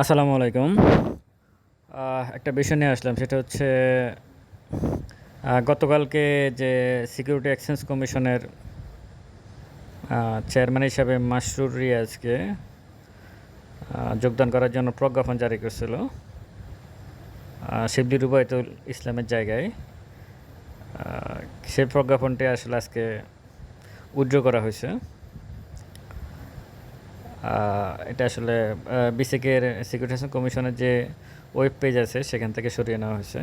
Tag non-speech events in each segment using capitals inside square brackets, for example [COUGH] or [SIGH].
আসসালামু আলাইকুম। একটা বিষয় নিয়ে আসলাম, সেটা হচ্ছে গতকালকে যে সিকিউরিটি এক্সচেঞ্জ কমিশনের চেয়ারম্যান হিসাবে মাসরুর রিয়াজকে যোগদান করার জন্য প্রজ্ঞাপন জারি করছিল শিবলি রুবায়তুল ইসলামের জায়গায়। সেই প্রজ্ঞাপনটি আসলে আজকে উইথড্র করা হয়েছে। এটা আসলে বিসিকের সিকিউরিটি কমিশনের যে ওয়েব পেজ আছে, সেখান থেকে সরিয়ে নেওয়া হয়েছে।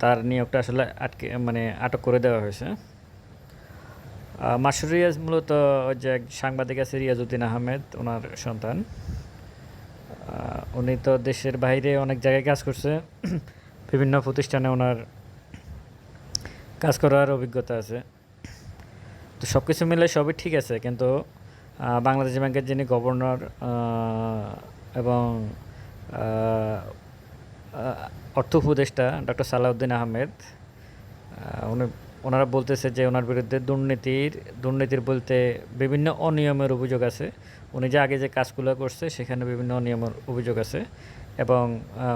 তার নিয়োগটা আসলে আটকে মানে আটক করে দেওয়া হয়েছে। মাসুর রিয়াজ মূলত ওই যে সাংবাদিক আছে, রিয়াজউদ্দিন আহমেদ, ওনার সন্তান। উনি তো দেশের বাইরে অনেক জায়গায় কাজ করছে। [CLEARS THROAT] বিভিন্ন প্রতিষ্ঠানে ওনার কাজ করার অভিজ্ঞতা আছে। তো সব কিছু মিলে সবই ঠিক আছে, কিন্তু বাংলাদেশ ব্যাংকের যিনি গভর্নর এবং অর্থ উপদেষ্টা ডক্টর সালাউদ্দিন আহমেদ উনি, ওনারা বলতেছে যে ওনার বিরুদ্ধে দুর্নীতির দুর্নীতির বলতে বিভিন্ন অনিয়মের অভিযোগ আছে। উনি যে আগে যে কাজগুলো করছে, সেখানে বিভিন্ন অনিয়মের অভিযোগ আছে। এবং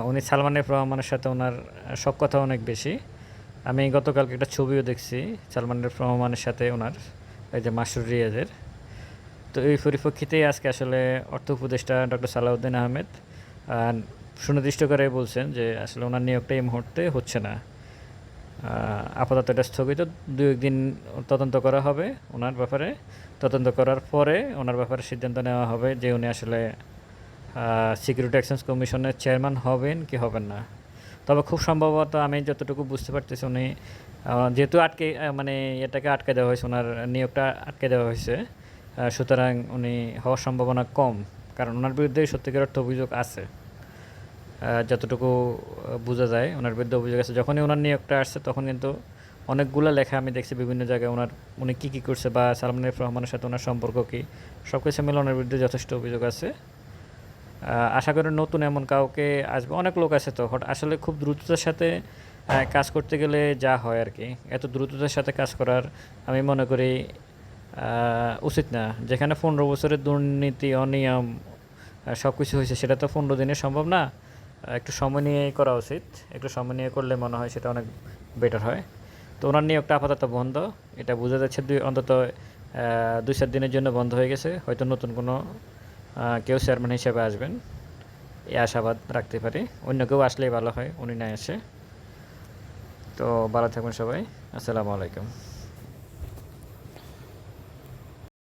উনি সালমান এফ রহমানের সাথে ওনার সব কথা অনেক বেশি। আমি গতকালকে একটা ছবিও দেখছি সালমান এফ রহমানের সাথে ওনার, এই যে মাসুর রিয়াজের। তো এই পরিপ্রেক্ষিতেই আজকে আসলে অর্থ উপদেষ্টা ডক্টর সালাউদ্দিন আহমেদ সুনির্দিষ্ট করে বলছেন যে আসলে ওনার নিয়োগটা এই মুহূর্তে হচ্ছে না। আপাতত এটা স্থগিত। দু একদিন তদন্ত করা হবে ওনার ব্যাপারে। তদন্ত করার পরে ওনার ব্যাপারে সিদ্ধান্ত নেওয়া হবে যে উনি আসলে সিকিউরিটি এক্সচেঞ্জ কমিশনের চেয়ারম্যান হবেন কি হবেন না। তবে খুব সম্ভবত আমি যতটুকু বুঝতে পারতেছি উনি যেহেতু আটকে মানে এটাকে আটকে দেওয়া হয়েছে, ওনার নিয়োগটা আটকে দেওয়া হয়েছে। সুতরাং উনি হওয়ার সম্ভাবনা কম, কারণ ওনার বিরুদ্ধে সত্যিকার অর্থ অভিযোগ আছে। যতটুকু বোঝা যায় ওনার বিরুদ্ধে অভিযোগ আছে। যখনই ওনার নিয়োগটা আসছে, তখন কিন্তু অনেকগুলো লেখা আমি দেখছি বিভিন্ন জায়গায় ওনার, উনি কী কী করছে বা সালমান রহমানের সাথে ওনার সম্পর্ক কী সব কিছু মিলে ওনার বিরুদ্ধে যথেষ্ট অভিযোগ আছে। আশা করি নতুন এমন কাউকে আসবে। অনেক লোক আছে তো হঠাৎ আসলে খুব দ্রুততার সাথে কাজ করতে গেলে যা হয় আর কি। এত দ্রুততার সাথে কাজ করার আমি মনে করি উচিত না। যেখানে পনেরো বছরের দুর্নীতি, অনিয়ম সব কিছু হয়েছে, সেটা তো পনেরো দিনে সম্ভব না। একটু সময় নিয়ে করা উচিত। একটু সময় নিয়ে করলে মনে হয় সেটা অনেক বেটার হয়। তো ওনার নিয়োগটা আপাতত বন্ধ। এটা বোঝা যাচ্ছে দুই, অন্তত দুই চার দিনের জন্য বন্ধ হয়ে গেছে। হয়তো নতুন কোনো কেউ চেয়ারম্যান হিসেবে আসবেন। এই আশাবাদ রাখতে পারি। অন্য কেউ আসলেই ভালো হয়, উনি না এসে। তো ভালো থাকবেন সবাই। আসসালামু আলাইকুম।